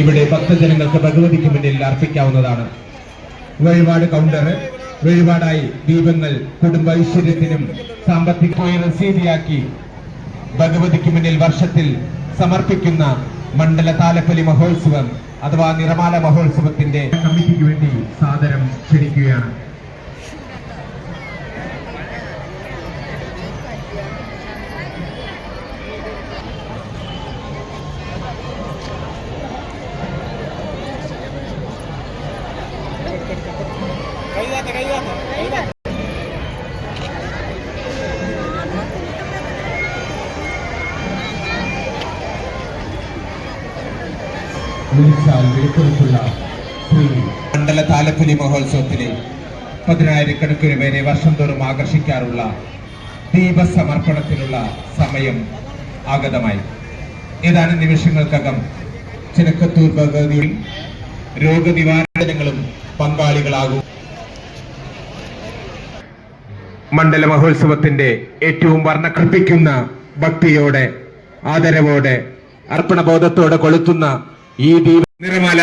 ഇവിടെ ഭക്തജനങ്ങൾക്ക് ഭഗവതിക്ക് മുന്നിൽ അർപ്പിക്കാവുന്നതാണ്. വഴിപാട് കൗണ്ടർ വഴിപാടായി ദീപങ്ങൾ കുടുംബ ഐശ്വര്യത്തിനും സാമ്പത്തികമായി റസീതിയാക്കി ഭഗവതിക്ക് മുന്നിൽ വർഷത്തിൽ സമർപ്പിക്കുന്ന മണ്ഡല താലപ്പലി മഹോത്സവം അഥവാ നിറമാല മഹോത്സവത്തിന്റെ കമ്മിറ്റിക്ക് വേണ്ടി സാദരം മണ്ഡല താലപ്പൊലി മഹോത്സവത്തിലെ പതിനായിരക്കണക്കിന് പേരെ വർഷം തോറും ആകർഷിക്കാറുള്ള ദീപസമർപ്പണത്തിനുള്ള സമയം ആഗതമായി. ഏതാനും നിമിഷങ്ങൾക്കകം ചിനക്കത്തൂർ ഭഗവതി രോഗനിവാരണങ്ങളും പങ്കാളികളാകും. മണ്ഡല മഹോത്സവത്തിന്റെ ഏറ്റവും വർണ ഭക്തിയോടെ ആദരവോടെ അർപ്പണബോധത്തോടെ കൊളുത്തുന്ന ഈ ദീപ നിറമാല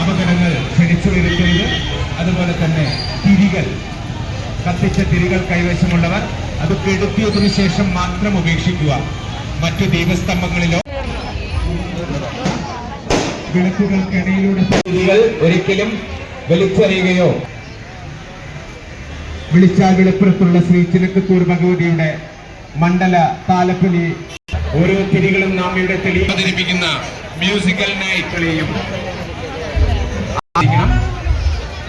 അപകടങ്ങൾ ക്ഷണിച്ചുകൊണ്ടിരിക്കുന്നത് അതുപോലെ തന്നെ തിരികൾ. കത്തിച്ച തിരികൾ കൈവശമുള്ളവർ അത് കെടുത്തിയതിനു ശേഷം മാത്രം ഉപേക്ഷിക്കുക. മറ്റു ദീപസ്തംഭങ്ങളിലോ വിളക്കുകൾക്കിടയിലൂടെ തിരികൾ ഒരിക്കലും വലിച്ചെറിയുകയോ വിളിച്ചാൽ വിളിപ്പുറത്തുള്ള ശ്രീ ചിനക്കത്തൂർ ഭഗവതിയുടെ മണ്ഡല താലപ്പൊലി. ഓരോ തിരികളും നാം ഇവിടെ തെളി അവതരിപ്പിക്കുന്ന മ്യൂസിക്കൽ നൈറ്റുകളെയും.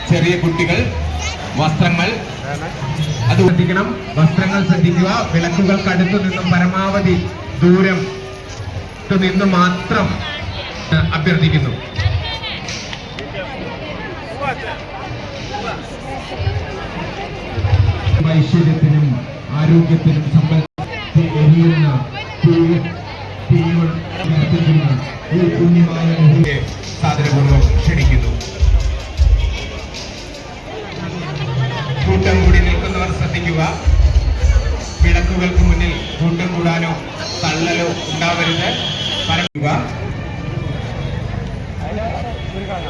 ചെറിയ കുട്ടികൾ വസ്ത്രങ്ങൾ. അത് ശ്രദ്ധിക്കണം. വസ്ത്രങ്ങൾ ശ്രദ്ധിക്കുക. വിളക്കുകൾക്ക് അടുത്തു നിന്നും പരമാവധി ദൂരം നിന്ന് മാത്രം അഭ്യർത്ഥിക്കുന്നു. ഐശ്വര്യത്തിനും ആരോഗ്യത്തിനും എരിയുന്ന തീ- തീകൾ കത്തിക്കുന്ന ഈ പുണ്യമായ മുഹൂർത്തത്തെ സാദരപൂർവം ക്ഷണിക്കുന്നു. കൂട്ടം കൂടി നിൽക്കുന്നവർ ശ്രദ്ധിക്കുക. വിളക്കുകൾക്ക് മുന്നിൽ കൂട്ടം കൂടാനോ തള്ളലോ ഉണ്ടാവരുത്. പറയുക.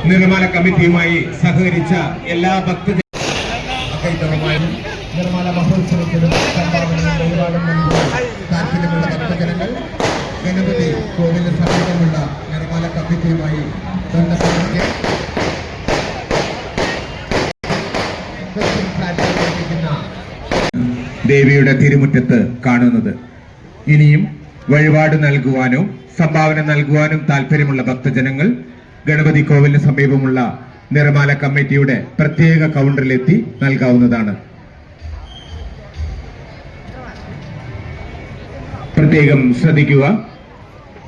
നിർമ്മാണ കമ്മിറ്റിയുമായി സഹകരിച്ച എല്ലാ ഭക്തജ അക്കൈതവുമായി ദേവിയുടെ തിരുമുറ്റത്ത് കാണുന്നത്. ഇനിയും വഴിപാട് നൽകുവാനോ സംഭാവന നൽകുവാനും താല്പര്യമുള്ള ഭക്തജനങ്ങൾ ഗണപതി കോവിലിന് സമീപമുള്ള നിറമാല കമ്മിറ്റിയുടെ പ്രത്യേക കൗണ്ടറിലെത്തി നൽകാവുന്നതാണ്. പ്രത്യേകം ശ്രദ്ധിക്കുക.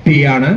തീയാണ്